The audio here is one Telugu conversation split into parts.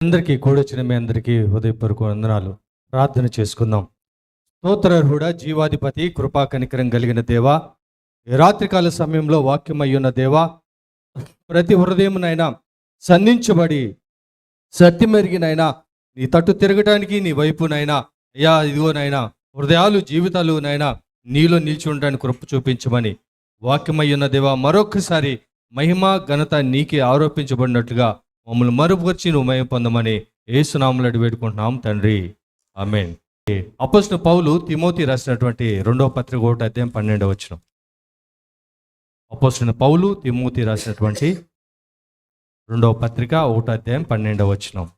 అందరికీ కూడొచ్చిన మీ అందరికీ హృదయపూర్వక వందనాలు. ప్రార్థన చేసుకుందాం. స్తోత్రర్హుడ జీవాధిపతి కృపా కనికరం కలిగిన దేవా రాత్రికాల సమయంలో వాక్యమయ్యున్న దేవా ప్రతి హృదయమునైనా సంధించబడి సత్యమెరిగినైనా నీ తట్టు తిరగటానికి నీ వైపునైనా అయ్యా ఇదిగోనైనా హృదయాలు జీవితాలునైనా నీలో నిలిచి ఉండడానికి కృప చూపించమని వాక్యమయ్యున్న దేవా మరొకసారి మహిమ ఘనత నీకే ఆరోపించబడినట్లుగా మమ్మల్ని మరుపుకొచ్చి నువ్వు మయం పొందమని ఏసునాములు వేడుకుంటున్నాం తండ్రి. ఆమెన్. అపోసిన పౌలు తిమోతి రాసినటువంటి రెండవ పత్రిక ఒకటి అధ్యాయం పన్నెండవ వచ్చిన అపోసిన పౌలు తిమోతి రాసినటువంటి రెండవ పత్రిక ఒకటో అధ్యాయం పన్నెండవ వచ్చిన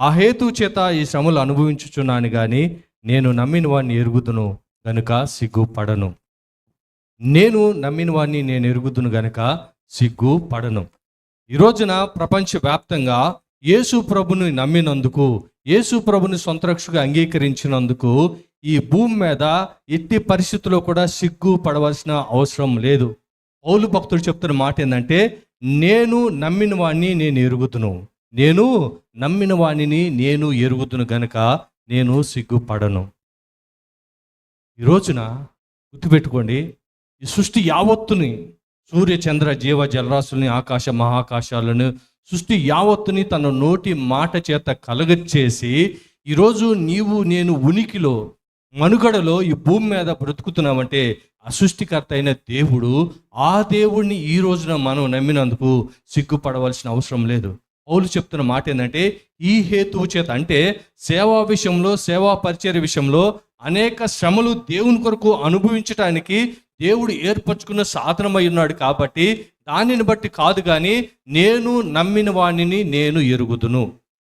ఆ హేతు చేత ఈ శ్రమలు అనుభవించుచున్నాను కానీ నేను నమ్మిన వాడిని ఎరుగుదును గనుక సిగ్గుపడను. నేను నమ్మిన వాడిని నేను ఎరుగుదును గనుక సిగ్గు పడను ఈ రోజున ప్రపంచవ్యాప్తంగా యేసు ప్రభుని నమ్మినందుకు యేసు ప్రభుని సొంతరక్షగా అంగీకరించినందుకు ఈ భూమి మీద ఎట్టి పరిస్థితుల్లో కూడా సిగ్గు పడవలసిన అవసరం లేదు. పౌలు భక్తులు చెప్తున్న మాట ఏంటంటే నేను నమ్మిన వాణ్ణి నేను ఎరుగుతును నేను నమ్మిన వాణిని నేను ఎరుగుతును గనక నేను సిగ్గుపడను. ఈ రోజున గుర్తుపెట్టుకోండి ఈ సృష్టి యావత్తుని సూర్య చంద్ర జీవ జలరాశుల్ని ఆకాశ మహాకాశాలను సృష్టి యావత్తుని తన నోటి మాట చేత కలగచ్చేసి ఈరోజు నీవు నేను ఉనికిలో మనుగడలో ఈ భూమి మీద బ్రతుకుతున్నామంటే అసృష్టికర్త అయిన దేవుడు ఆ దేవుడిని ఈ రోజున మనం నమ్మినందుకు సిగ్గుపడవలసిన అవసరం లేదు. పౌలు చెప్తున్న మాట ఏంటంటే ఈ హేతువు చేత అంటే సేవా విషయంలో సేవా పరిచయ విషయంలో అనేక శ్రమలు దేవుని కొరకు అనుభవించటానికి దేవుడు ఏర్పరచుకున్న సాధనమై ఉన్నాడు కాబట్టి దానిని బట్టి కాదు కానీ నేను నమ్మిన వాణిని నేను ఎరుగుదును.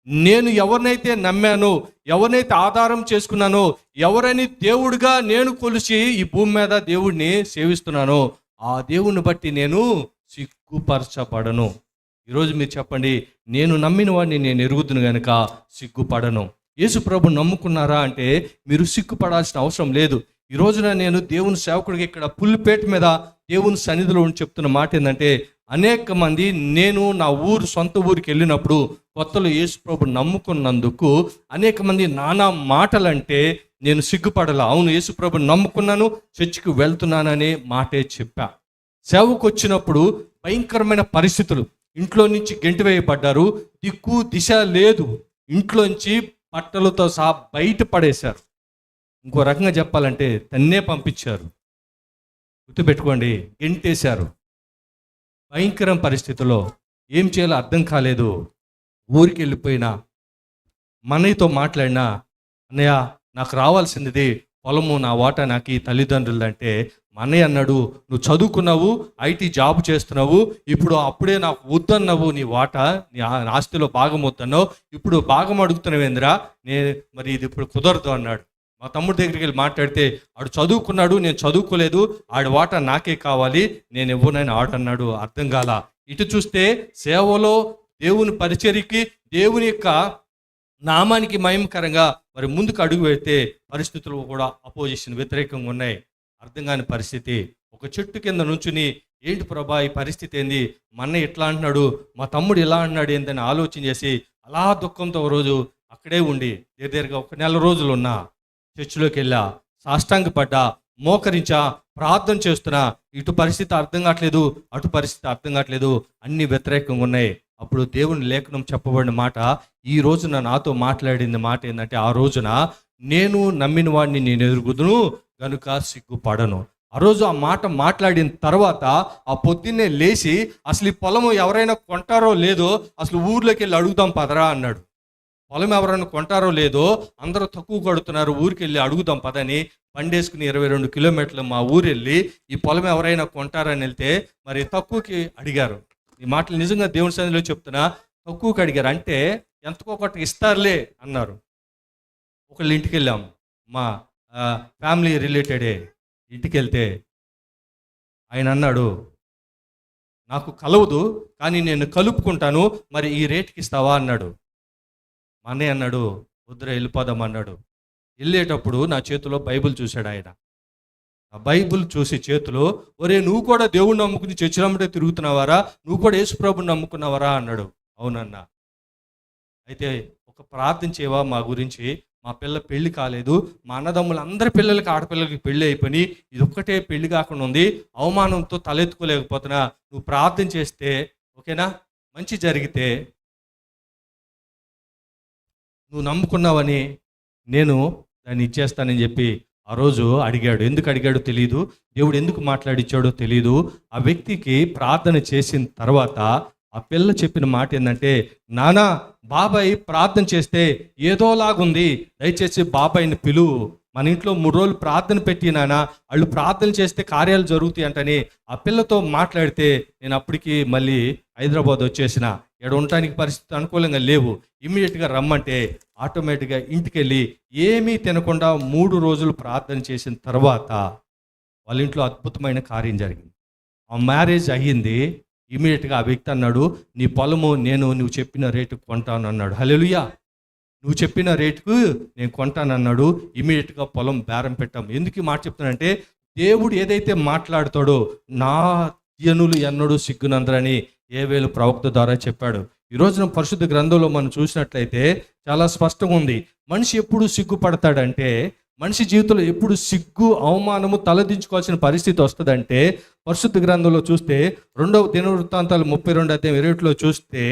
నేను ఎవరినైతే నమ్మానో ఎవరినైతే ఆధారం చేసుకున్నానో ఎవరని దేవుడిగా నేను కొలిచి ఈ భూమి మీద దేవుడిని సేవిస్తున్నానో ఆ దేవుడిని బట్టి నేను సిగ్గుపరచబడను. ఈరోజు మీరు చెప్పండి నేను నమ్మిన వాడిని నేను ఎరుగుతును గనుక సిగ్గుపడను. యేసు ప్రభు నమ్ముకున్నారా అంటే మీరు సిగ్గుపడాల్సిన అవసరం లేదు. ఈ రోజున నేను దేవుని సేవకుడికి ఇక్కడ పుల్లిపేట మీద దేవుని సన్నిధిలో ఉండి చెప్తున్న మాట ఏంటంటే అనేక మంది నేను నా ఊరు సొంత ఊరికి వెళ్ళినప్పుడు కొత్తలో యేసుప్రభు నమ్ముకున్నందుకు అనేక మంది నానా మాటలంటే నేను సిగ్గుపడాల. అవును యేసుప్రభు నమ్ముకున్నాను చర్చికి వెళ్తున్నాననే మాటే చెప్పా. సేవకు వచ్చినప్పుడు భయంకరమైన పరిస్థితులు. ఇంట్లో నుంచి గెంటి వేయబడ్డారు దిక్కు దిశ లేదు. ఇంట్లోంచి బట్టలతో సహా బయట పడేశారు. ఇంకో రకంగా చెప్పాలంటే తన్నే పంపించారు. గుర్తుపెట్టుకోండి గెంటేశారు. భయంకరం పరిస్థితిలో ఏం చేయాలో అర్థం కాలేదు. ఊరికి వెళ్ళిపోయినా మనయ్యతో మాట్లాడినా అన్నయ్య నాకు రావాల్సింది పొలము నా వాటా నాకు ఈ తల్లిదండ్రులు అంటే మనయ్య అన్నాడు నువ్వు చదువుకున్నావు ఐటీ జాబ్ చేస్తున్నావు ఇప్పుడు అప్పుడే నాకు వద్దన్నావు నీ వాటా నీ ఆస్తిలో భాగం వద్దన్నావు ఇప్పుడు భాగం అడుగుతున్నావేంద్రా నేను మరి ఇది ఇప్పుడు కుదరదు అన్నాడు. మా తమ్ముడి దగ్గరికి వెళ్ళి మాట్లాడితే ఆడు చదువుకున్నాడు నేను చదువుకోలేదు ఆడి వాటా నాకే కావాలి నేను ఇవ్వనని ఆడన్నాడు అర్థం కాల? ఇటు చూస్తే సేవలో దేవుని పరిచర్యకి దేవుని యొక్క నామానికి మయంకరంగా మరి ముందుకు అడుగు పెడితే పరిస్థితులు కూడా అపోజిషన్ వ్యతిరేకంగా ఉన్నాయి. అర్థం కాని పరిస్థితి. ఒక చెట్టు కింద నుంచుని ఏంటి ప్రభా ఈ పరిస్థితి ఏంది? మా అన్న ఇట్లా అంటున్నాడు? మా తమ్ముడు ఇలా అంటున్నాడు ఏందని ఆలోచన చేసి అలా దుఃఖంతో ఒక రోజు అక్కడే ఉండి దగ్గరగా ఒక నెల రోజులు ఉన్నా చర్చిలోకి వెళ్ళా సాష్టాంగపడ్డా మోకరించా ప్రార్థన చేస్తున్నా. ఇటు పరిస్థితి అర్థం కావట్లేదు అటు పరిస్థితి అర్థం కావట్లేదు. అన్ని వ్యతిరేకంగా ఉన్నాయి. అప్పుడు దేవుని లేఖనం చెప్పబడిన మాట ఈ రోజున నాతో మాట్లాడింది మాట ఏంటంటే ఆ రోజున నేను నమ్మిన వాడిని నేను ఎదురుగుదును కనుక సిగ్గుపడను. ఆ రోజు ఆ మాట మాట్లాడిన తర్వాత ఆ పొద్దున్నే లేచి అసలు ఈ పొలము ఎవరైనా కొంటారో లేదో అసలు ఊర్లోకి వెళ్ళి అడుగుదాం పదరా అన్నాడు. పొలం ఎవరైనా కొంటారో లేదో అందరూ తక్కువ కడుతున్నారు ఊరికి వెళ్ళి అడుగుదాం పదని పండేసుకుని ఇరవై రెండు కిలోమీటర్లు మా ఊరు వెళ్ళి ఈ పొలం ఎవరైనా కొంటారని వెళ్తే మరి తక్కువకి అడిగారు. ఈ మాటలు నిజంగా దేవుని సన్నిధిలో చెప్తున్నా తక్కువకి అడిగారు. అంటే ఎంతకో ఒకటి ఇస్తారులే అన్నారు. ఒకళ్ళ ఇంటికి వెళ్ళాం మా ఫ్యామిలీ రిలేటెడే ఇంటికి వెళ్తే ఆయన అన్నాడు నాకు కలవదు కానీ నేను కలుపుకుంటాను మరి ఈ రేట్కి ఇస్తావా అన్నాడు. మా అన్నయ్య అన్నాడు వద్దురా వెళ్ళిపోదాం అన్నాడు. వెళ్ళేటప్పుడు నా చేతిలో బైబిల్ చూశాడు ఆయన. ఆ బైబిల్ చూసి చేతిలో ఒరే నువ్వు కూడా దేవుణ్ణి నమ్ముకుని చర్చిలమ్మటే తిరుగుతున్నావారా? నువ్వు కూడా యేసుప్రభుని నమ్ముకున్నావరా? అన్నాడు. అవునన్నా. అయితే ఒక ప్రార్థన చేయవా? మా గురించి మా పిల్ల పెళ్ళి కాలేదు. మా అన్నదమ్ములు అందరి పిల్లలకి ఆడపిల్లలకి పెళ్ళి అయిపోయి ఇది ఒక్కటే పెళ్ళి కాకుండా ఉంది. అవమానంతో తలెత్తుకోలేకపోతున్నా. నువ్వు ప్రార్థన చేస్తే ఓకేనా? మంచి జరిగితే నువ్వు నమ్ముకున్నావని నేను దాన్ని ఇచ్చేస్తానని చెప్పి ఆ రోజు అడిగాడు. ఎందుకు అడిగాడో తెలియదు దేవుడు ఎందుకు మాట్లాడిచ్చాడో తెలియదు ఆ వ్యక్తికి ప్రార్థన చేసిన తర్వాత ఆ పిల్ల చెప్పిన మాట ఏంటంటే నానా బాబాయ్ ప్రార్థన చేస్తే ఏదోలాగుంది. దయచేసి బాబాయ్ని పిలువు మన ఇంట్లో మూడు రోజులు ప్రార్థన పెట్టి నానా వాళ్ళు ప్రార్థన చేస్తే కార్యాలు జరుగుతాయి అంటని ఆ పిల్లతో మాట్లాడితే నేను అప్పటికి మళ్ళీ హైదరాబాద్ వచ్చేసిన. ఇక్కడ ఉండటానికి పరిస్థితి అనుకూలంగా లేవు. ఇమ్మీడియట్గా రమ్మంటే ఆటోమేటిక్గా ఇంటికి వెళ్ళి ఏమీ తినకుండా మూడు రోజులు ప్రార్థన చేసిన తర్వాత వాళ్ళ ఇంట్లో అద్భుతమైన కార్యం జరిగింది. ఆ మ్యారేజ్ అయ్యింది. ఇమీడియట్గా ఆ వ్యక్తి అన్నాడు నీ పొలము నేను నువ్వు చెప్పిన రేటుకు కొంటాను అన్నాడు. హలెలుయా నువ్వు చెప్పిన రేటుకు నేను కొంటానన్నాడు ఇమీడియట్గా పొలం బేరం పెట్టాం. ఎందుకు ఈ మాట చెప్తానంటే దేవుడు ఏదైతే మాట్లాడతాడో నా జనులు ఎన్నడూ సిగ్గునందరని ఏవేలు ప్రవక్త ద్వారా చెప్పాడు. ఈ రోజున పరిశుద్ధ గ్రంథంలో మనం చూసినట్లయితే చాలా స్పష్టంగా ఉంది. మనిషి ఎప్పుడు సిగ్గుపడతాడంటే మనిషి జీవితంలో ఎప్పుడు సిగ్గు అవమానము తలదించుకోవాల్సిన పరిస్థితి వస్తుందంటే పరిశుద్ధ గ్రంథంలో చూస్తే రెండవ దినవృత్తాంతాలు ముప్పై రెండు అధ్యాయం ఇరవైలో చూస్తే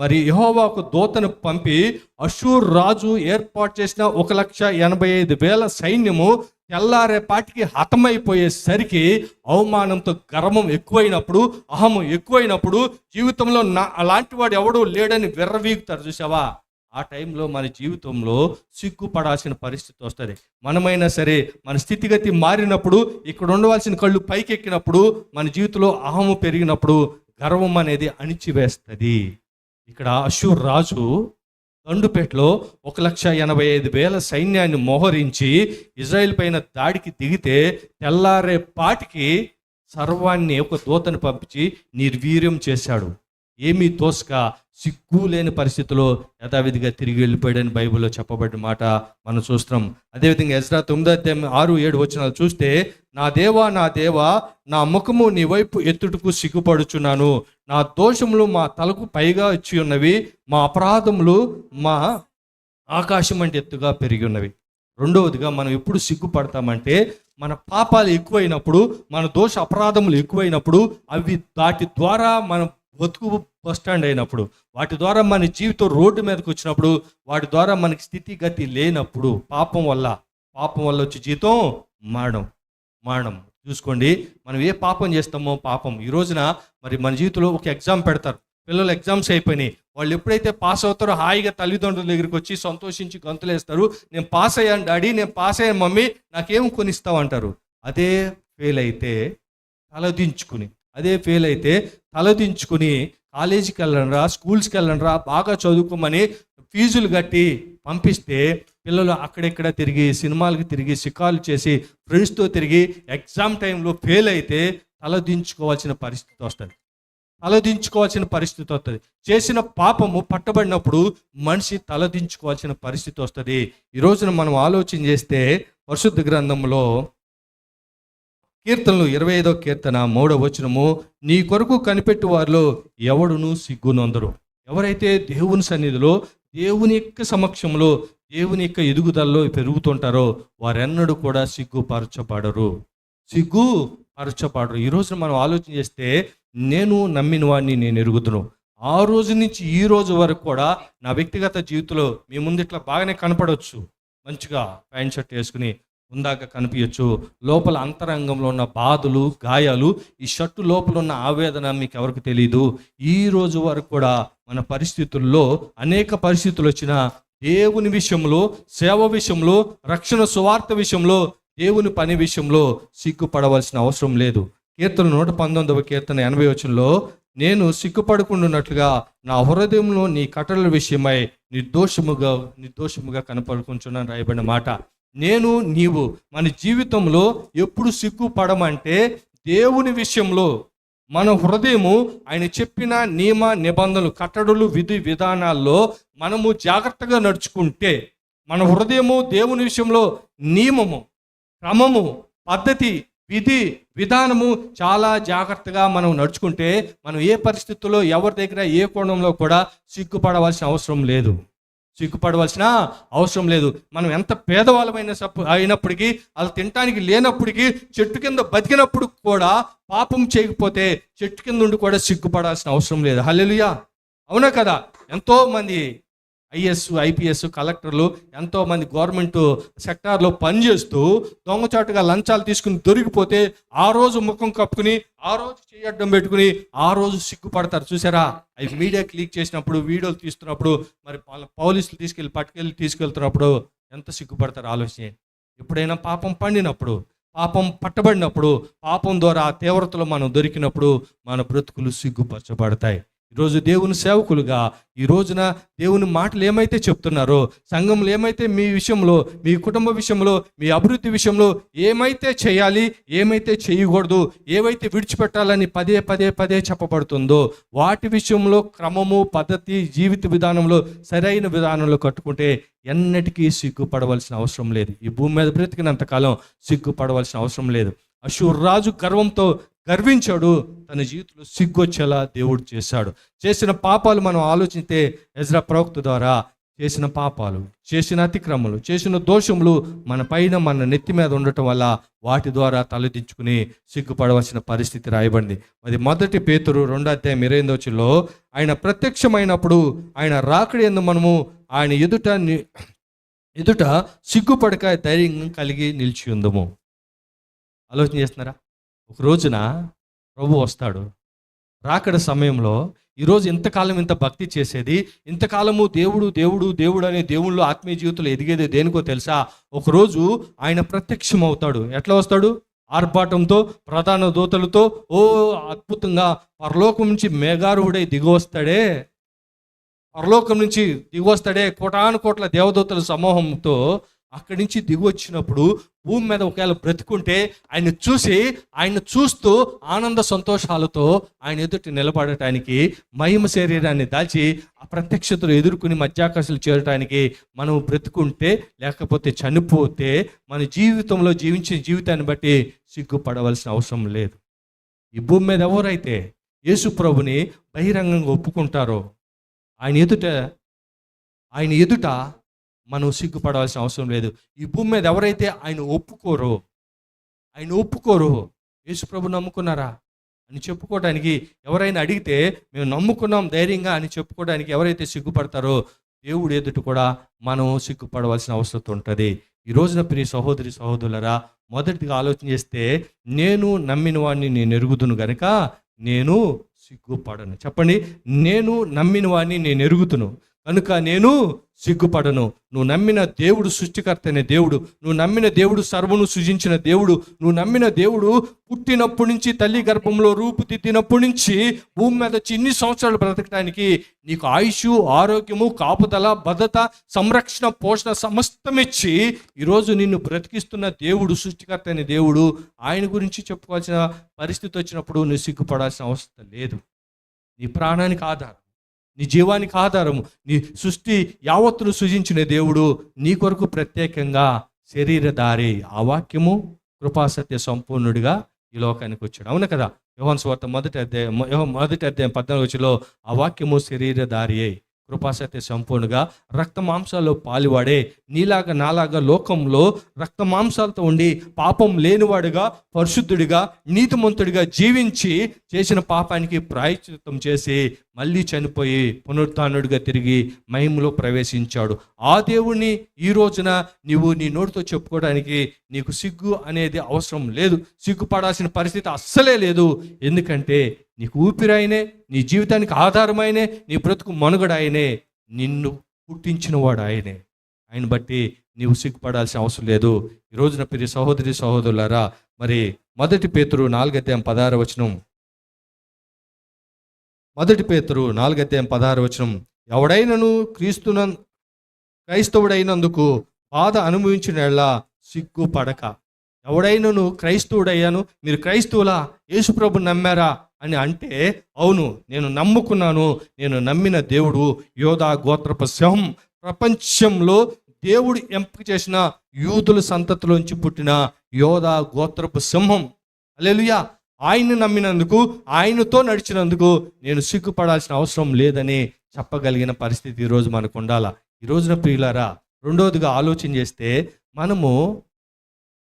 మరి యహోవా ఒక దూతను పంపి అషూర్ రాజు ఏర్పాటు చేసిన ఒక లక్ష ఎనభై ఐదు వేల సైన్యము తెల్లారేపాటికి హతమైపోయేసరికి అవమానంతో గర్వం ఎక్కువైనప్పుడు అహం ఎక్కువైనప్పుడు జీవితంలో నా అలాంటి వాడు ఎవడూ లేడని విర్రవీగుతారు చూసావా ఆ టైంలో మన జీవితంలో సిగ్గుపడాల్సిన పరిస్థితి వస్తుంది. మనమైనా సరే మన స్థితిగతి మారినప్పుడు ఇక్కడ ఉండవలసిన కళ్ళు పైకెక్కినప్పుడు మన జీవితంలో అహము పెరిగినప్పుడు గర్వం అనేది అణిచివేస్తుంది. ఇక్కడ అశూర్ రాజు తండుపేటలో ఒక లక్ష ఎనభై ఐదు వేల సైన్యాన్ని మోహరించి ఇజ్రాయెల్ పైన దాడికి దిగితే తెల్లారే పాటికి సర్వాన్ని ఒక దూతను పంపించి నిర్వీర్యం చేశాడు. ఏమీ తోసక సిగ్గు లేని పరిస్థితిలో యథావిధిగా తిరిగి వెళ్ళిపోయాడని బైబిల్లో చెప్పబడిన మాట మనం చూస్తున్నాం. అదేవిధంగా ఎజ్రా తొమ్మిదో అధ్యాయం ఆరు ఏడు వచ్చిన చూస్తే నా దేవా నా దేవా నా ముఖము నీ వైపు ఎత్తుటకు సిగ్గుపడుచున్నాను. నా దోషములు మా తలకు పైగా ఇచ్చి ఉన్నవి మా అపరాధములు మా ఆకాశం అంటే ఎత్తుగా పెరిగి ఉన్నవి. రెండవదిగా మనం ఎప్పుడు సిగ్గుపడతామంటే మన పాపాలు ఎక్కువైనప్పుడు మన దోష అపరాధములు ఎక్కువైనప్పుడు అవి వాటి ద్వారా మనం బతుకు బస్ స్టాండ్ అయినప్పుడు వాటి ద్వారా మన జీవితం రోడ్డు మీదకి వచ్చినప్పుడు వాటి ద్వారా మనకి స్థితిగతి లేనప్పుడు పాపం వల్ల పాపం వల్ల వచ్చే జీతం మారడం మారడం చూసుకోండి మనం ఏ పాపం చేస్తామో పాపం. ఈ రోజున మరి మన జీవితంలో ఒక ఎగ్జామ్ పెడతారు. పిల్లలు ఎగ్జామ్స్ అయిపోయినాయి. వాళ్ళు ఎప్పుడైతే పాస్ అవుతారో హాయిగా తల్లిదండ్రుల దగ్గరికి వచ్చి సంతోషించి గంతులేస్తారు నేను పాస్ అయ్యాను డాడీ నేను పాస్ అయ్యాను మమ్మీ నాకేం కొనిస్తావు అంటారు. అదే ఫెయిల్ అయితే తలదించుకుని అదే ఫెయిల్ అయితే తలదించుకుని కాలేజీకి వెళ్ళండిరా స్కూల్స్కి వెళ్ళండిరా బాగా చదువుకోమని ఫీజులు కట్టి పంపిస్తే పిల్లలు అక్కడెక్కడ తిరిగి సినిమాలకి తిరిగి సికాలు చేసి ఫ్రెండ్స్తో తిరిగి ఎగ్జామ్ టైంలో ఫెయిల్ అయితే తలదించుకోవాల్సిన పరిస్థితి వస్తుంది. తలదించుకోవాల్సిన పరిస్థితి వస్తుంది. చేసిన పాపము పట్టబడినప్పుడు మనిషి తలదించుకోవాల్సిన పరిస్థితి వస్తుంది. ఈ రోజున మనం ఆలోచన చేస్తే పరిశుద్ధ గ్రంథంలో కీర్తనలు ఇరవై ఐదో కీర్తన మూడవ వచనము నీ కొరకు కనిపెట్టు వారిలో ఎవడును సిగ్గునొందరు ఎవరైతే దేవుని సన్నిధిలో దేవుని యొక్క సమక్షంలో దేవుని యొక్క ఎదుగుదలలో పెరుగుతుంటారో వారెన్నడూ కూడా సిగ్గు పరచబడరు సిగ్గు పరచబడరు ఈ రోజున మనం ఆలోచన చేస్తే నేను నమ్మిన వాడిని నేను ఎరుగుతును ఆ రోజు నుంచి ఈ రోజు వరకు కూడా నా వ్యక్తిగత జీవితంలో మీ ముందు ఇట్లా బాగానే కనపడవచ్చు మంచిగా ప్యాంట్ షర్ట్ వేసుకుని ఉందాక కనిపించచ్చు. లోపల అంతరంగంలో ఉన్న బాధలు గాయాలు ఈ షర్టు లోపల ఉన్న ఆవేదన మీకు ఎవరికి తెలియదు ఈ రోజు వరకు కూడా మన పరిస్థితుల్లో అనేక పరిస్థితులు వచ్చిన దేవుని విషయంలో సేవ విషయంలో రక్షణ సువార్త విషయంలో దేవుని పని విషయంలో సిగ్గుపడవలసిన అవసరం లేదు. కీర్తన నూట పంతొమ్మిదవ కీర్తన ఎనభై వచనంలో నేను సిగ్గుపడుకుంటున్నట్లుగా నా హృదయంలో నీ కట్టల విషయమై నిర్దోషముగా నిర్దోషముగా కనపడుకుంటున్నాను రాయబడిన మాట. నేను నీవు మన జీవితంలో ఎప్పుడు సిగ్గుపడమంటే దేవుని విషయంలో మన హృదయము ఆయన చెప్పిన నియమ నిబంధనలు కట్టడలు విధి విధానాల్లో మనము జాగ్రత్తగా నడుచుకుంటే మన హృదయము దేవుని విషయంలో నియమము క్రమము పద్ధతి విధి విధానము చాలా జాగ్రత్తగా మనం నడుచుకుంటే మనం ఏ పరిస్థితుల్లో ఎవరి దగ్గర ఏ కోణంలో కూడా సిగ్గుపడవలసిన అవసరం లేదు. సిగ్గుపడవలసిన అవసరం లేదు. మనం ఎంత పేదవాళ్ళమైన సప్పు అయినప్పటికీ అది తినటానికి లేనప్పటికీ చెట్టు కింద బతికినప్పుడు కూడా పాపం చేయకపోతే చెట్టు కింద ఉండి కూడా సిగ్గుపడాల్సిన అవసరం లేదు. హల్లెలుయా! అవునా కదా? ఎంతో మంది ఐఎస్ ఐపీఎస్ కలెక్టర్లు ఎంతోమంది గవర్నమెంట్ సెక్టార్లో పనిచేస్తూ దొంగచాటుగా లంచాలు తీసుకుని దొరికిపోతే ఆ రోజు ముఖం కప్పుకుని ఆ రోజు చేయడం పెట్టుకుని ఆ రోజు సిగ్గుపడతారు. చూసారా? అవి మీడియా క్లిక్ చేసినప్పుడు వీడియోలు తీస్తున్నప్పుడు మరి పోలీసులు తీసుకెళ్ళి పట్టుకెళ్ళి తీసుకెళ్తున్నప్పుడు ఎంత సిగ్గుపడతారు? ఆలోచన ఎప్పుడైనా పాపం పండినప్పుడు పాపం పట్టబడినప్పుడు పాపం ద్వారా ఆ తీవ్రతలో మనం దొరికినప్పుడు మన బ్రతుకులు సిగ్గుపరచబడతాయి. ఈరోజు దేవుని సేవకులుగా ఈ రోజున దేవుని మాటలు ఏమైతే చెప్తున్నారో సంఘంలో ఏమైతే మీ విషయంలో మీ కుటుంబ విషయంలో మీ అభివృద్ధి విషయంలో ఏమైతే చేయాలి ఏమైతే చేయకూడదు ఏవైతే విడిచిపెట్టాలని పదే పదే పదే చెప్పబడుతుందో వాటి విషయంలో క్రమము పద్ధతి జీవిత విధానంలో సరైన విధానంలో కట్టుకుంటే ఎన్నటికీ సిగ్గుపడవలసిన అవసరం లేదు. ఈ భూమి మీద బ్రతికినంత కాలం సిగ్గుపడవలసిన అవసరం లేదు. అశూర్ రాజు గర్వంతో గర్వించాడు. తన జీవితంలో సిగ్గొచ్చేలా దేవుడు చేశాడు. చేసిన పాపాలు మనం ఆలోచిస్తే ఎజ్రా ప్రవక్త ద్వారా చేసిన పాపాలు చేసిన అతిక్రమలు చేసిన దోషములు మన పైన మన నెత్తి మీద ఉండటం వల్ల వాటి ద్వారా తలదించుకుని సిగ్గుపడవలసిన పరిస్థితి రాయబడింది. అది మొదటి పేతురు రెండో అధ్యాయం ఇరవై ఎనిమిది ఆయన ప్రత్యక్షమైనప్పుడు ఆయన రాకడి ఎందు మనము ఆయన ఎదుట ని- ఎదుట సిగ్గుపడక ధైర్యం కలిగి నిలిచి ఉందము. ఆలోచన చేస్తున్నారా? ఒక రోజున ప్రభు వస్తాడు. రాకడ సమయంలో ఈరోజు ఇంతకాలం ఇంత భక్తి చేసేది ఇంతకాలము దేవుడు దేవుడు దేవుడు అనే దేవుళ్ళు ఆత్మీయ జీవితంలో ఎదిగేది దేనికో తెలుసా? ఒకరోజు ఆయన ప్రత్యక్షం అవుతాడు ఎట్లా వస్తాడు? ఆర్భాటంతో ప్రధాన దూతలతో ఓ అద్భుతంగా పరలోకం నుంచి మేఘారుడై దిగి వస్తాడే. పరలోకం నుంచి దిగొస్తాడే కోటాను కోట్ల దేవదూతల సమూహంతో అక్కడి నుంచి దిగి వచ్చినప్పుడు భూమి మీద ఒకవేళ బ్రతుకుంటే ఆయన చూసి ఆయన చూస్తూ ఆనంద సంతోషాలతో ఆయన ఎదుటి నిలబడటానికి మహిమ శరీరాన్ని దాచి ఆ ఎదుర్కొని మధ్యాకాశాలు చేరటానికి మనం బ్రతుకుంటే లేకపోతే చనిపోతే మన జీవితంలో జీవించిన జీవితాన్ని బట్టి సిగ్గుపడవలసిన అవసరం లేదు. ఈ భూమి మీద ఎవరైతే యేసు ప్రభుని బహిరంగంగా ఒప్పుకుంటారో ఆయన ఎదుట ఆయన ఎదుట మనం సిగ్గుపడవలసిన అవసరం లేదు. ఈ భూమి మీద ఎవరైతే ఆయన ఒప్పుకోరో ఆయన ఒప్పుకోరు యేసు ప్రభు నమ్ముకున్నారా? అని చెప్పుకోవడానికి ఎవరైనా అడిగితే మేము నమ్ముకున్నాం ధైర్యంగా అని చెప్పుకోవడానికి ఎవరైతే సిగ్గుపడతారో దేవుడు ఎదుట కూడా మనం సిగ్గుపడవలసిన అవసరం ఉంటుంది. ఈ రోజున ప్రియ సహోదరి సహోదరులరా మొదటిగా ఆలోచన చేస్తే నేను నమ్మిన వాడిని నేను ఎరుగుదును గనక నేను సిగ్గుపడను. చెప్పండి నేను నమ్మిన వాడిని నేను ఎరుగుతును కనుక నేను సిగ్గుపడను. నువ్వు నమ్మిన దేవుడు సృష్టికర్త అనే దేవుడు. నువ్వు నమ్మిన దేవుడు సర్వను సృజించిన దేవుడు. నువ్వు నమ్మిన దేవుడు పుట్టినప్పటి నుంచి తల్లి గర్భంలో రూపుదిద్దినప్పటి నుంచి భూమి మీద చిన్ని ఇన్ని సంవత్సరాలు బ్రతకడానికి నీకు ఆయుష్ ఆరోగ్యము కాపుదల భద్రత సంరక్షణ పోషణ సమస్తమిచ్చి ఈరోజు నిన్ను బ్రతికిస్తున్న దేవుడు సృష్టికర్త అనే దేవుడు. ఆయన గురించి చెప్పుకోవాల్సిన పరిస్థితి వచ్చినప్పుడు నువ్వు సిగ్గుపడాల్సిన అవసరం లేదు. నీ ప్రాణానికి ఆధారం. నీ జీవానికి ఆధారము నీ సృష్టి యావత్తును సృజించిన దేవుడు నీ కొరకు ప్రత్యేకంగా శరీరధారి ఆ వాక్యము కృపాసత్య సంపూర్ణుడిగా ఈ లోకానికి వచ్చాడు. అవును కదా? యోహన్ స్వార్త మొదటి అధ్యాయం మొదటి అధ్యాయం పద్నాలుగు వచ్చిలో ఆ వాక్యము శరీరధారి అయి కృపాసత్య సంపూర్ణగా రక్త మాంసాల్లో పాలివాడే నీలాగా నాలాగా లోకంలో రక్త మాంసాలతో ఉండి పాపం లేనివాడుగా పరిశుద్ధుడిగా నీతిమంతుడిగా జీవించి చేసిన పాపానికి ప్రాయశ్చిత్తం చేసి మళ్ళీ చనిపోయి పునరుత్నుడిగా తిరిగి మహిమలో ప్రవేశించాడు. ఆ దేవుణ్ణి ఈ రోజున నీవు నీ నోటితో చెప్పుకోవడానికి నీకు సిగ్గు అనేది అవసరం లేదు. సిగ్గుపడాల్సిన పరిస్థితి అస్సలే లేదు. ఎందుకంటే నీకు ఊపిరాయనే నీ జీవితానికి ఆధారమైనే నీ బ్రతుకు మనుగడ ఆయనే నిన్ను పుట్టించినవాడు ఆయనే ఆయన బట్టి నీవు సిగ్గుపడాల్సిన అవసరం లేదు. ఈ రోజున ప్రియ సహోదరి సహోదరులారా మరి మొదటి పేతురు నాలుగధ్యాయం పదహార వచనం. మొదటి పేతురు నాలుగధ్యాయం పదహార వచనం. ఎవడైనను క్రీస్తున క్రైస్తవుడైనందుకు బాధ అనుభవించిన సిగ్గుపడక. ఎవడైనను క్రైస్తవుడయ్యాను మీరు క్రైస్తవులా యేసుప్రభు నమ్మారా అని అంటే అవును నేను నమ్ముకున్నాను నేను నమ్మిన దేవుడు యోధా గోత్రప సింహం. ప్రపంచంలో దేవుడు ఎంపిక చేసిన యూదుల సంతతిలోంచి పుట్టిన యోధా గోత్రపు సింహం. అలెలుయా ఆయన్ని నమ్మినందుకు ఆయనతో నడిచినందుకు నేను సిగ్గుపడాల్సిన అవసరం లేదని చెప్పగలిగిన పరిస్థితి ఈరోజు మనకు ఉండాలా? ఈ రోజున ప్రియులారా రెండోదిగా ఆలోచన చేస్తే మనము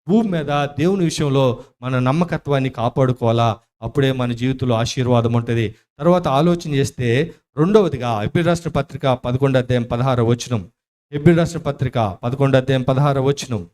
భూమి మీద దేవుని విషయంలో మన నమ్మకత్వాన్ని కాపాడుకోవాలా? అప్పుడే మన జీవితంలో ఆశీర్వాదం ఉంటుంది. తర్వాత ఆలోచన చేస్తే రెండవదిగా ఎబ్బి రాష్ట్ర పత్రిక పదకొండు అధ్యాయం పదహార వచనం. ఎబ్బి రాష్ట్ర పత్రిక పదకొండు అధ్యాయం పదహార వచనం.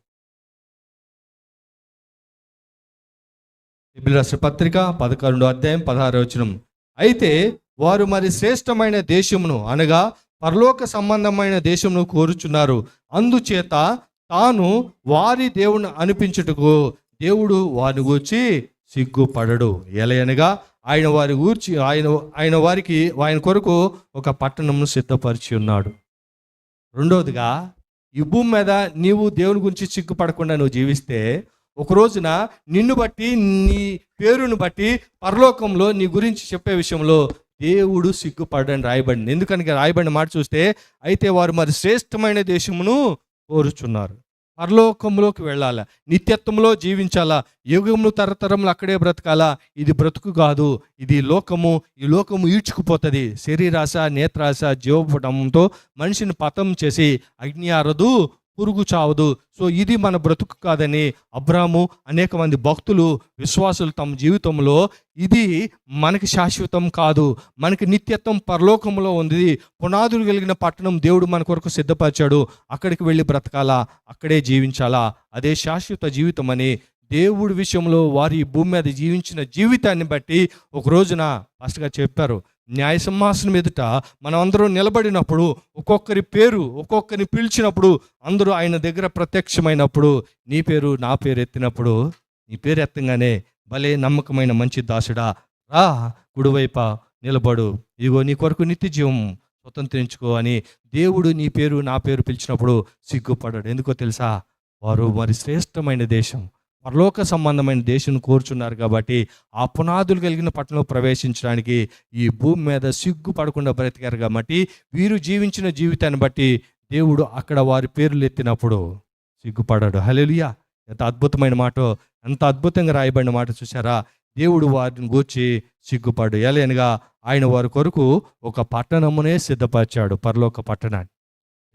ఎబ్బి రాష్ట్ర పత్రిక పదకొండు అధ్యాయం పదహార వచనం. అయితే వారు మరి శ్రేష్టమైన దేశమును అనగా పరలోక సంబంధమైన దేశమును కోరుచున్నారు. అందుచేత తాను వారి దేవుని అనిపించుటకు దేవుడు వారిని గూర్చి సిగ్గుపడడు. ఎలయనగా ఆయన వారి ఊర్చి ఆయన ఆయన వారికి ఆయన కొరకు ఒక పట్టణంను సిద్ధపరిచి ఉన్నాడు. రెండవదిగా ఈ భూమి మీద నీవు దేవుని గురించి సిగ్గుపడకుండా నువ్వు జీవిస్తే ఒక రోజున నిన్ను బట్టి నీ పేరును బట్టి పరలోకంలో నీ గురించి చెప్పే విషయంలో దేవుడు సిగ్గుపడని రాయబడింది ఎందుకని రాయబడిన మాట చూస్తే అయితే వారు మరి శ్రేష్టమైన దేశమును కోరుచున్నారు. పరలోకంలోకి వెళ్ళాలా? నిత్యత్వంలో జీవించాలా? యుగములు తరతరములు అక్కడే బ్రతకాలా? ఇది బ్రతుకు కాదు. ఇది లోకము. ఈ లోకము ఈడ్చుకుపోతుంది. శరీరాశ నేత్రాశ జీవపటంతో మనిషిని పతం చేసి అగ్ని అరదు పురుగు చావదు. సో ఇది మన బ్రతుకు కాదని అబ్రాము అనేక మంది భక్తులు విశ్వాసులు తమ జీవితంలో ఇది మనకి శాశ్వతం కాదు. మనకి నిత్యత్వం పరలోకంలో ఉంది. పునాదులు కలిగిన పట్టణం దేవుడు మన కొరకు సిద్ధపరిచాడు. అక్కడికి వెళ్ళి బ్రతకాలా? అక్కడే జీవించాలా? అదే శాశ్వత జీవితం అని దేవుడి విషయంలో వారి భూమి మీద జీవించిన జీవితాన్ని బట్టి ఒక రోజున ఫస్ట్గా చెప్పారు. న్యాయ సింహాసనం ఎదుట మనం నిలబడినప్పుడు ఒక్కొక్కరి పేరు ఒక్కొక్కరిని పిలిచినప్పుడు అందరూ ఆయన దగ్గర ప్రత్యక్షమైనప్పుడు నీ పేరు నా పేరు ఎత్తినప్పుడు నీ పేరు ఎత్తంగానే భలే నమ్మకమైన మంచి దాసుడా. రా కుడివైప నిలబడు. ఇగో నీ కొరకు నిత్య జీవం స్వతంత్రించుకో అని దేవుడు నీ పేరు నా పేరు పిలిచినప్పుడు సిగ్గుపడాడు. ఎందుకో తెలుసా? వారు మరి శ్రేష్టమైన దేశం. పరలోక సంబంధమైన దేశం కోరుచున్నారు కాబట్టి ఆ పునాదులు కలిగిన పట్టణంలో ప్రవేశించడానికి ఈ భూమి మీద సిగ్గుపడకుండా బ్రతికారు కాబట్టి వీరు జీవించిన జీవితాన్ని బట్టి దేవుడు అక్కడ వారి పేర్లు ఎత్తినప్పుడు సిగ్గుపడాడు. హలెలుయా ఎంత అద్భుతమైన మాట ఎంత అద్భుతంగా రాయబడిన మాట చూసారా దేవుడు వారిని గూర్చి సిగ్గుపడు. ఎలయనగా ఆయన వారి కొరకు ఒక పట్టణమునే సిద్ధపరిచాడు పరలోక పట్టణాన్ని.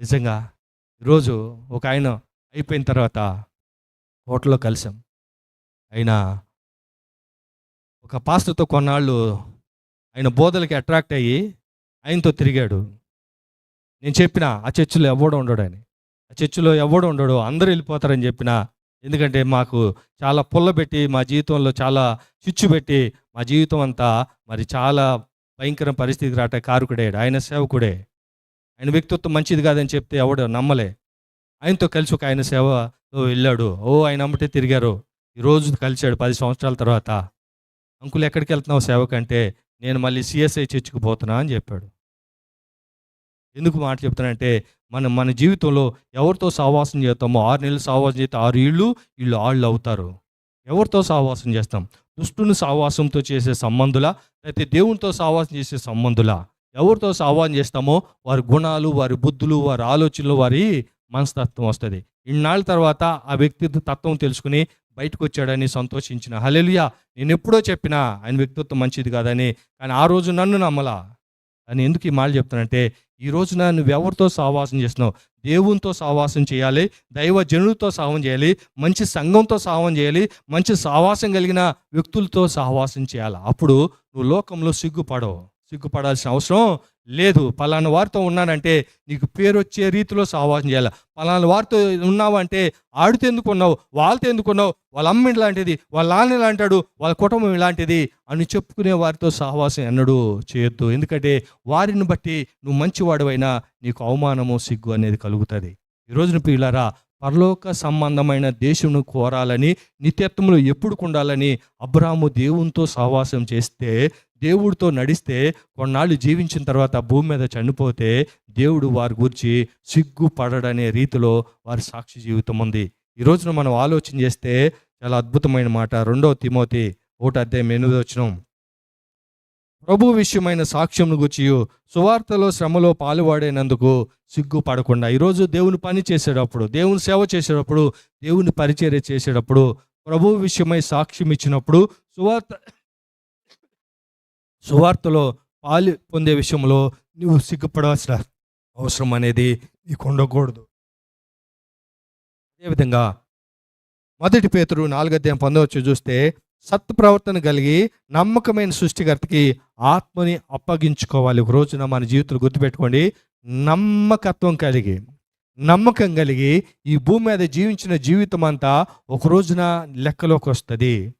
నిజంగా ఈరోజు ఒక ఆయన అయిపోయిన తర్వాత హోటల్లో కలిసాం. ఆయన ఒక పాస్టర్తో కొన్నాళ్ళు ఆయన బోధలకి అట్రాక్ట్ అయ్యి ఆయనతో తిరిగాడు. నేను చెప్పిన ఆ చర్చిలో ఎవడో ఉండడు అని. ఆ చర్చిలో ఎవడో ఉండడు అందరూ వెళ్ళిపోతారని చెప్పిన ఎందుకంటే మాకు చాలా పుల్లబెట్టి మా జీవితంలో చాలా చిచ్చు పెట్టి మా జీవితం అంతా మరి చాలా భయంకర పరిస్థితికి రాట కారుకుడే ఆయన సేవకుడే. ఆయన వ్యక్తిత్వం మంచిది కాదని చెప్తే ఎవడు నమ్మలే. ఆయనతో కలిసి ఒక ఆయన సేవలో వెళ్ళాడు. ఓ ఆయన అమ్మటే తిరిగారు. ఈరోజు కలిశాడు పది సంవత్సరాల తర్వాత. అంకుల్ ఎక్కడికి వెళ్తున్నావు సేవకంటే? నేను మళ్ళీ సిఎస్ఐ చర్చికి పోతున్నా అని చెప్పాడు. ఎందుకు మాట చెప్తానంటే మనం మన జీవితంలో ఎవరితో సహవాసం చేస్తామో ఆరు నెలలు సహవాసం చేస్తే ఆరు ఇళ్ళు వీళ్ళు ఆళ్ళు అవుతారు. ఎవరితో సహవాసం చేస్తాం? దుష్టుని సహవాసంతో చేసే సంబంధులా? లేకపోతే దేవునితో సహవాసం చేసే సంబంధులా? ఎవరితో సహవాసం చేస్తామో? వారి గుణాలు వారి బుద్ధులు వారి ఆలోచనలు వారి మనస్తత్వం వస్తుంది. ఇన్నాళ్ళ తర్వాత ఆ వ్యక్తి తత్వం తెలుసుకుని బయటకు వచ్చాడని సంతోషించిన. హలెలుయా నేను ఎప్పుడో చెప్పినా ఆయన వ్యక్తిత్వం మంచిది కాదని కానీ ఆ రోజు నన్ను నమ్మలా అని ఎందుకు ఈ మాట చెప్తానంటే ఈ రోజున నువ్వు ఎవరితో సహవాసం చేస్తున్నావు? దేవునితో సహవాసం చేయాలి దైవ జనులతో సహవం చేయాలి మంచి సంఘంతో సహవం చేయాలి మంచి సహవాసం కలిగిన వ్యక్తులతో సహవాసం చేయాలి? అప్పుడు నువ్వు లోకంలో సిగ్గుపడవు. సిగ్గుపడాల్సిన అవసరం లేదు పలానా వారితో ఉన్నానంటే నీకు పేరు వచ్చే రీతిలో సహవాసం చేయాలి? పలానా వారితో ఉన్నావు అంటే ఆడితే ఎందుకున్నావు వాళ్ళతో ఎందుకున్నావు వాళ్ళ అమ్మ ఇలాంటిది వాళ్ళ నాన్న ఇలాంటాడు వాళ్ళ కుటుంబం ఇలాంటిది అని చెప్పుకునే వారితో సహవాసం ఎన్నడూ చేయొద్దు. ఎందుకంటే వారిని బట్టి నువ్వు మంచివాడివైనా నీకు అవమానము సిగ్గు అనేది కలుగుతుంది. ఈ రోజున పరలోక సంబంధమైన దేశమును కోరాలని నిత్యత్వంలో ఎప్పుడు ఉండాలని అబ్రాము దేవునితో సహవాసం చేస్తే దేవుడితో నడిస్తే కొన్నాళ్ళు జీవించిన తర్వాత భూమి మీద చనిపోతే దేవుడు వారి గురించి సిగ్గుపడడనే రీతిలో వారి సాక్షి జీవితం ఉంది. ఈ రోజున మనం ఆలోచన చేస్తే చాలా అద్భుతమైన మాట. రెండవ తిమోతి ఒకటి అధ్యాయం ఎనిమిది వచ్చినాం ప్రభు విషయమైన సాక్ష్యం గుర్చి సువార్తలో శ్రమలో పాలువాడైనందుకు సిగ్గుపడకుండా ఈరోజు దేవుని పని చేసేటప్పుడు దేవుని సేవ చేసేటప్పుడు దేవుని పరిచర్య చేసేటప్పుడు ప్రభు విషయమై సాక్ష్యం ఇచ్చినప్పుడు సువార్త సువార్తలో పాలు పొందే విషయంలో నువ్వు సిగ్గుపడాల్సిన అవసరం అనేది నీకు ఉండకూడదు. అదేవిధంగా మొదటి పేతురు నాలుగధ్యాయం పొందవచ్చు చూస్తే సత్ ప్రవర్తన కలిగి నమ్మకమైన సృష్టికర్తకి ఆత్మని అప్పగించుకోవాలి. ఒక రోజున మన జీవితంలో గుర్తుపెట్టుకోండి. నమ్మకత్వం కలిగి నమ్మకం కలిగి ఈ భూమి మీద జీవించిన జీవితం అంతా ఒక రోజున లెక్కలోకి వస్తుంది.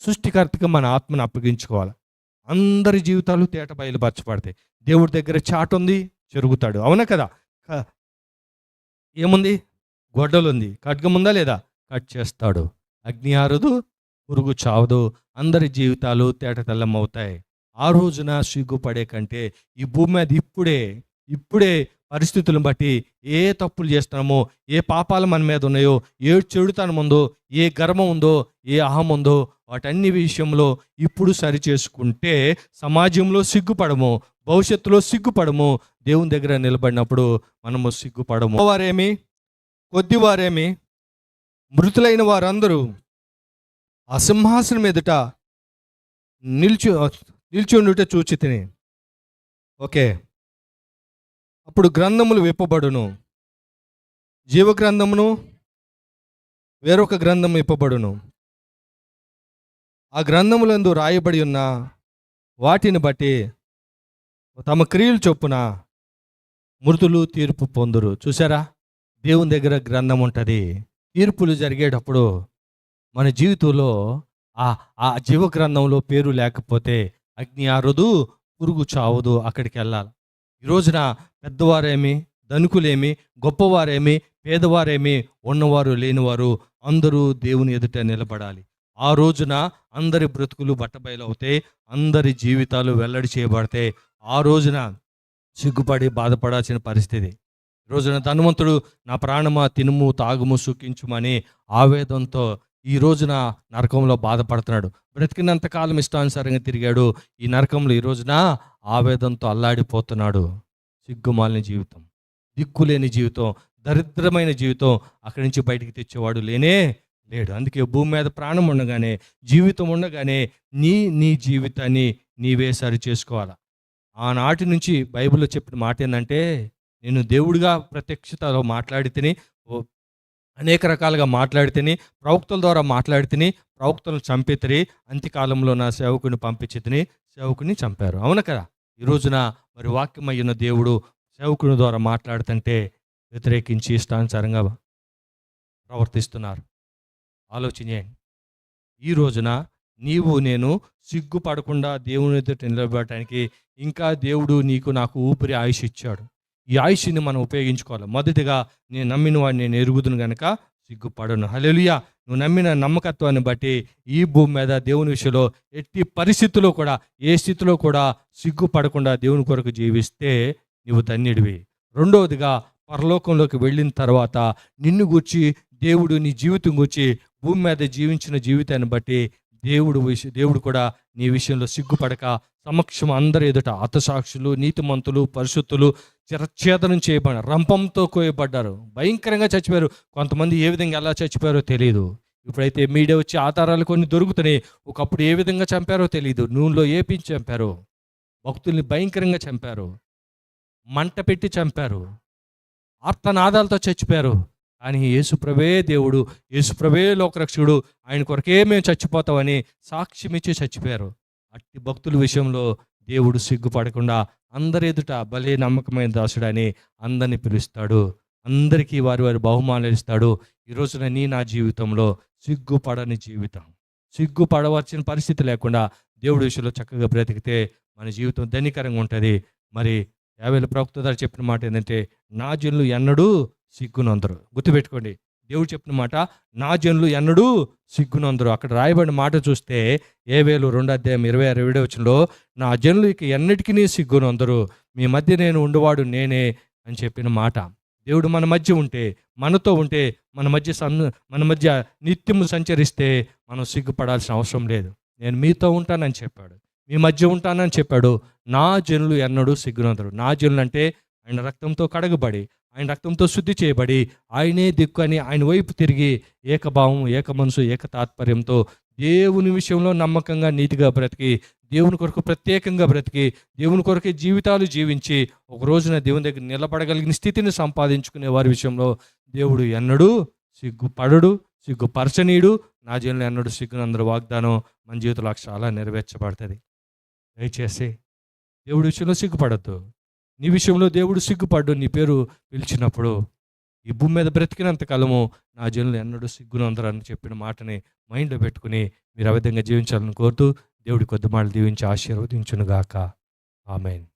సృష్టికర్తకి మన ఆత్మను అప్పగించుకోవాలి. అందరి జీవితాలు తేట బయలుపరచబడతాయి. దేవుడి దగ్గర చాటు ఉంది చెరుగుతాడు. అవునా కదా? క- ఏముంది? గొడ్డలు ఉంది ఖడ్గం ఉందా లేదా? కట్ చేస్తాడు. అగ్ని ఆరదు పురుగు చావదు అందరి జీవితాలు తేటతెల్లమవుతాయి. ఆ రోజున సిగ్గుపడే కంటే ఈ భూమి మీద ఇప్పుడే ఇప్పుడే పరిస్థితులను బట్టి ఏ తప్పులు చేస్తున్నామో ఏ పాపాలు మన మీద ఉన్నాయో ఏ చెడుతనం ఉందో ఏ గర్వం ఉందో ఏ అహం ఉందో వాటన్ని విషయంలో ఇప్పుడు సరి చేసుకుంటే సమాజంలో సిగ్గుపడము భవిష్యత్తులో సిగ్గుపడము దేవుని దగ్గర నిలబడినప్పుడు మనము సిగ్గుపడము. వారేమి? కొద్దివారేమి మృతులైన వారందరూ ఆ సింహాసనం ఎదుట నిల్చు నిల్చుండుట చూచి తిని. ఓకే. అప్పుడు గ్రంథములు విప్పబడును. జీవ గ్రంథమును వేరొక గ్రంథం విప్పబడును. ఆ గ్రంథములందు రాయబడి ఉన్న వాటిని బట్టి తమ క్రియలు చొప్పున మృతులు తీర్పు పొందురు. చూసారా దేవుని దగ్గర గ్రంథం ఉంటుంది. తీర్పులు జరిగేటప్పుడు మన జీవితంలో ఆ ఆ జీవ గ్రంథంలో పేరు లేకపోతే అగ్ని ఆరదు పురుగు చావదు అక్కడికి వెళ్ళాలి. ఈ రోజున పెద్దవారేమి ధనుకులేమి గొప్పవారేమి పేదవారేమి ఉన్నవారు లేనివారు అందరూ దేవుని ఎదుట నిలబడాలి. ఆ రోజున అందరి బ్రతుకులు బట్టబయలవుతాయి అందరి జీవితాలు వెల్లడి చేయబడతాయి. ఆ రోజున సిగ్గుపడి బాధపడాల్సిన పరిస్థితి. రోజున ధనవంతుడు నా ప్రాణమా తినుము తాగుము సుఖించుమని ఆవేదంతో ఈ రోజున నరకంలో బాధపడుతున్నాడు. బ్రతికినంత కాలం ఇష్టానుసారంగా తిరిగాడు. ఈ నరకంలో ఈ రోజున ఆవేదంతో అల్లాడిపోతున్నాడు. సిగ్గుమాలిన జీవితం దిక్కులేని జీవితం దరిద్రమైన జీవితం అక్కడి నుంచి బయటికి తెచ్చేవాడు లేనే లేడు. అందుకే భూమి మీద ప్రాణం ఉండగానే జీవితం ఉండగానే నీ నీ జీవితాన్ని నీవే సరి చేసుకోవాలి ఆనాటి నుంచి బైబిల్లో చెప్పిన మాట ఏంటంటే నేను దేవుడిగా ప్రత్యక్షతలో మాట్లాడితేనే ఓ అనేక రకాలుగా మాట్లాడితేని ప్రవక్తల ద్వారా మాట్లాడితేని ప్రవక్తలను చంపితిరి అంత్యకాలంలో నా సేవకుని పంపించితిని సేవకుని చంపారు. అవును కదా? ఈ రోజున మరి వాక్యమయ్యున్న దేవుడు సేవకుని ద్వారా మాట్లాడుతుంటే వ్యతిరేకించి ఇష్టానుసారంగా ప్రవర్తిస్తున్నారు. ఆలోచన ఈ రోజున నీవు నేను సిగ్గుపడకుండా దేవుని ఎదుట నిలబడటానికి ఇంకా దేవుడు నీకు నాకు ఊపిరి ఆయుష్ ఇచ్చాడు. ఈ ఆయుష్ని మనం ఉపయోగించుకోవాలి. మొదటిగా నేను నమ్మిన వాడిని నేను ఎరుగుదును గనక సిగ్గుపడను. హల్లెలూయా! నువ్వు నమ్మిన నమ్మకత్వాన్ని బట్టి ఈ భూమి మీద దేవుని విషయంలో ఎట్టి పరిస్థితుల్లో కూడా ఏ స్థితిలో కూడా సిగ్గుపడకుండా దేవుని కొరకు జీవిస్తే నీవు ధన్యుడివి. రెండవదిగా పరలోకంలోకి వెళ్ళిన తర్వాత నిన్ను గూర్చి దేవుడు నీ జీవితం గూర్చి భూమి మీద జీవించిన జీవితాన్ని బట్టి దేవుడు విష దేవుడు కూడా నీ విషయంలో సిగ్గుపడక సమక్షం అందరి ఎదుట హతసాక్షులు నీతిమంతులు పరిశుద్ధులు చిరఛేదనం చేయబడిన రంపంతో కోయబడ్డారు. భయంకరంగా చచ్చిపోయారు. కొంతమంది ఏ విధంగా ఎలా చచ్చిపోయారో తెలియదు ఇప్పుడైతే మీడియా వచ్చి ఆధారాలు కొన్ని దొరుకుతున్నాయి. ఒకప్పుడు ఏ విధంగా చంపారో తెలియదు నూనెలో ఏపించి చంపారు భక్తుల్ని భయంకరంగా చంపారు. మంట పెట్టి చంపారు. ఆర్తనాదాలతో చచ్చిపోయారు. కానీ యేసుప్రభే దేవుడు యేసుప్రభే లోకరక్షకుడు ఆయన కొరకే మేము చచ్చిపోతామని సాక్ష్యమిచ్చి చచ్చిపోయారు. అట్టి భక్తుల విషయంలో దేవుడు సిగ్గుపడకుండా అందరి ఎదుట భలే నమ్మకమైన దాసుడని అందరిని పిలుస్తాడు. అందరికీ వారి వారి బహుమానాలు ఇస్తాడు. ఈ రోజున నీ నా జీవితంలో సిగ్గుపడని జీవితం. సిగ్గుపడవలసిన పరిస్థితి లేకుండా దేవుడి విషయంలో చక్కగా బ్రతికితే మన జీవితం ధనికరంగా ఉంటుంది. మరి యాభై ప్రవక్త గారు చెప్పిన మాట ఏంటంటే నా జన్లు ఎన్నడూ సిగ్గునందరు. గుర్తుపెట్టుకోండి దేవుడు చెప్పిన మాట నా జనులు ఎన్నడూ సిగ్గునందరు. అక్కడ రాయబడిన మాట చూస్తే ఏ వేలు రెండు అధ్యాయం ఇరవై ఆరు ఏడో వచ్చంలో నా జనులు ఇక ఎన్నిటికీ సిగ్గునందరు. మీ మధ్య నేను ఉండవాడు నేనే అని చెప్పిన మాట. దేవుడు మన మధ్య ఉంటే మనతో ఉంటే మన మధ్య సన్ మన మధ్య నిత్యము సంచరిస్తే మనం సిగ్గుపడాల్సిన అవసరం లేదు. నేను మీతో ఉంటానని చెప్పాడు. మీ మధ్య ఉంటానని చెప్పాడు. నా జనులు ఎన్నడూ సిగ్గునందరు. నా జనులు అంటే ఆయన రక్తంతో కడగబడి ఆయన రక్తంతో శుద్ధి చేయబడి ఆయనే దిక్కు అని ఆయన వైపు తిరిగి ఏకభావం ఏక మనసు ఏక తాత్పర్యంతో దేవుని విషయంలో నమ్మకంగా నీతిగా బ్రతికి దేవుని కొరకు ప్రత్యేకంగా బ్రతికి దేవుని కొరకే జీవితాలు జీవించి ఒక రోజున దేవుని దగ్గర నిలబడగలిగిన స్థితిని సంపాదించుకునే వారి విషయంలో దేవుడు ఎన్నడూ సిగ్గుపడడు సిగ్గుపరచనీయుడు. నా జీవనంలో ఎన్నడూ సిగ్గునందరూ వాగ్దానం మన జీవితంలో చాలా నెరవేర్చబడుతుంది దయచేసి దేవుడి విషయంలో సిగ్గుపడద్దు. నీ విషయంలో దేవుడు సిగ్గుపడ్డు నీ పేరు పిలిచినప్పుడు ఈ భూమి మీద బ్రతికినంత కాలము నా జనులు ఎన్నడూ సిగ్గునందరని చెప్పిన మాటని మైండ్లో పెట్టుకుని మీరు ఆ విధంగా జీవించాలని కోరుతూ దేవుడి కొద్ది మాటలు దీవించి ఆశీర్వదించునుగాక. ఆమెన్.